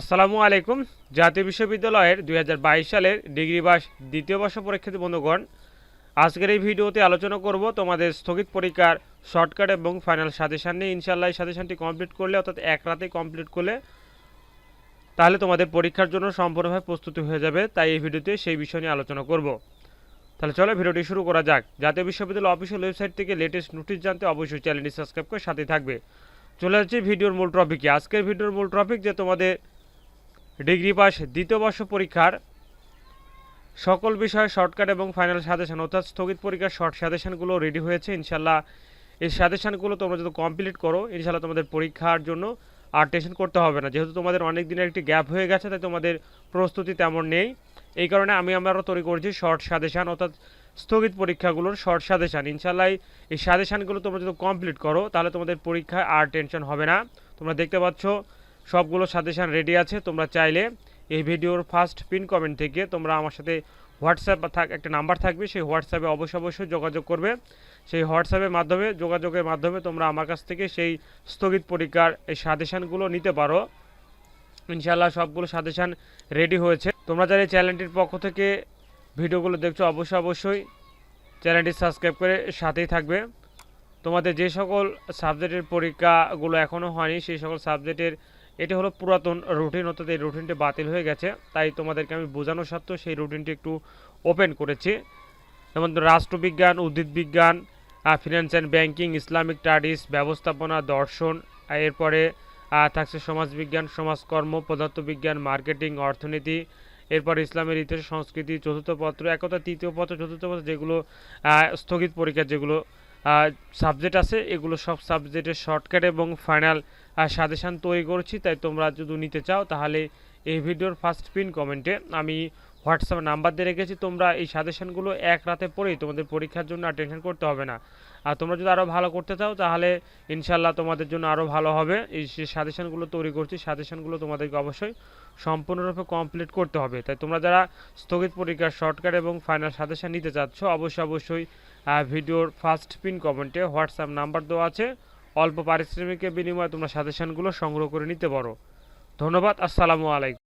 আসসালামু আলাইকুম। জাতীয় বিশ্ববিদ্যালয়ের দুই হাজার বাইশ সালের ডিগ্রি বাস দ্বিতীয় বর্ষ পরীক্ষার্থী বন্ধুগণ, আজকের এই ভিডিওতে আলোচনা করব তোমাদের স্থগিত পরীক্ষার শর্টকাট এবং ফাইনাল সাজেশান নিয়ে। ইনশাল্লাহ এই সাজেশানটি কমপ্লিট করলে, অর্থাৎ এক রাতে কমপ্লিট করলে, তাহলে তোমাদের পরীক্ষার জন্য সম্পূর্ণভাবে প্রস্তুতি হয়ে যাবে। তাই এই ভিডিওতে সেই বিষয় নিয়ে আলোচনা করব। তাহলে চলো ভিডিওটি শুরু করা যাক। জাতীয় বিশ্ববিদ্যালয় অফিসিয়াল ওয়েবসাইট থেকে লেটেস্ট নোটিশ জানতে অবশ্যই চ্যানেলটি সাবস্ক্রাইব করে সাথে থাকবে। চলে যাচ্ছি ভিডিওর মূল টপিকে আজকের ভিডিওর মূল টপিক যে তোমাদের ডিগ্রি পাস দ্বিতীয় বর্ষ পরীক্ষার সকল বিষয়ে শর্টকাট এবং ফাইনাল সাজেশন, অর্থাৎ স্থগিত পরীক্ষার শর্ট সাজেশনগুলো রেডি হয়েছে। ইনশাল্লাহ এই সাজেশনগুলো তোমরা যদি কমপ্লিট করো ইনশাল্লাহ তোমাদের পরীক্ষার জন্য আর টেনশন করতে হবে না। যেহেতু তোমাদের অনেক দিনের একটি গ্যাপ হয়ে গেছে, তাই তোমাদের প্রস্তুতি তেমন নেই। এই কারণে আমি আমরা তৈরি করেছি শর্ট সাজেশন, অর্থাৎ স্থগিত পরীক্ষাগুলোর শর্ট সাজেশন। ইনশাল্লাহ এই সাজেশনগুলো তোমরা যদি কমপ্লিট করো, তাহলে তোমাদের পরীক্ষায় আর টেনশন হবে না। তোমরা দেখতে পাচ্ছ সবগুলো সাজেশান রেডি আছে। তোমরা চাইলে এই ভিডিওর ফার্স্ট পিন কমেন্ট থেকে তোমরা আমার সাথে হোয়াটসঅ্যাপ থাক একটা নাম্বার থাকবে। সেই হোয়াটসঅ্যাপে অবশ্যই অবশ্যই যোগাযোগ করবে। সেই হোয়াটসঅ্যাপের মাধ্যমে, যোগাযোগের মাধ্যমে তোমরা আমার কাছ থেকে সেই স্থগিত পরীক্ষার এই সাজেশানগুলো নিতে পারো। ইনশাল্লাহ সবগুলো সাজেশান রেডি হয়েছে। তোমরা যারা এই চ্যানেলটির পক্ষ থেকে ভিডিওগুলো দেখছ, অবশ্যই অবশ্যই চ্যানেলটি সাবস্ক্রাইব করে সাথেই থাকবে। তোমাদের যে সকল সাবজেক্টের পরীক্ষাগুলো এখনও হয়নি, সেই সকল সাবজেক্টের এটি হলো পুরাতন রুটিন অর্থাৎ এই রুটিনটি বাতিল হয়ে গেছে। তাই তোমাদেরকে আমি বোঝানোর সত্ত্বেও সেই রুটিনটি একটু ওপেন করেছি। যেমন রাষ্ট্রবিজ্ঞান উদ্ভিদ বিজ্ঞান finance and banking Islamic studies ব্যবস্থাপনা, দর্শন এরপরে থাকছে সমাজবিজ্ঞান, সমাজকর্ম, পদার্থবিজ্ঞান মার্কেটিং অর্থনীতি, এরপর ইসলামের ইতিহাস, সংস্কৃতি, চতুর্থ পত্র, একতা, তৃতীয় পত্র, চতুর্থ পত্র, যেগুলো স্থগিত পরীক্ষা, যেগুলো সাবজেক্ট আছে, এগুলো সব সাবজেক্টের শর্টকাট এবং ফাইনাল সাজেশান তৈরি করেছি, তাই তোমরা যদি নিতে চাও, তাহলে এই ভিডিওর ফার্স্ট পিন কমেন্টে আমি হোয়াটসঅ্যাপ নাম্বার দিয়ে রেখেছি, তোমরা এই সাজেশানগুলো এক রাতে পড়েই তোমাদের পরীক্ষার জন্য আর টেনশন করতে হবে না। আর তোমরা যদি আরও ভালো করতে চাও, তাহলে ইনশাল্লাহ তোমাদের জন্য আরও ভালো হবে। এই যে সাজেশানগুলো তৈরি করছি সাজেশানগুলো তোমাদেরকে অবশ্যই সম্পূর্ণরূপে কমপ্লিট করতে হবে। তাই তোমরা যারা স্থগিত পরীক্ষার শর্টকাট এবং ফাইনাল সাজেশান নিতে চাচ্ছ, অবশ্যই অবশ্যই ভিডিওর ফার্স্ট পিন কমেন্টে হোয়াটসঅ্যাপ নাম্বার দেওয়া আছে। অল্প পারিশ্রমিকের বিনিময়ে তোমরা সাজেশানগুলো সংগ্রহ করে নিতে পারো। ধন্যবাদ, আসসালামু আলাইকুম।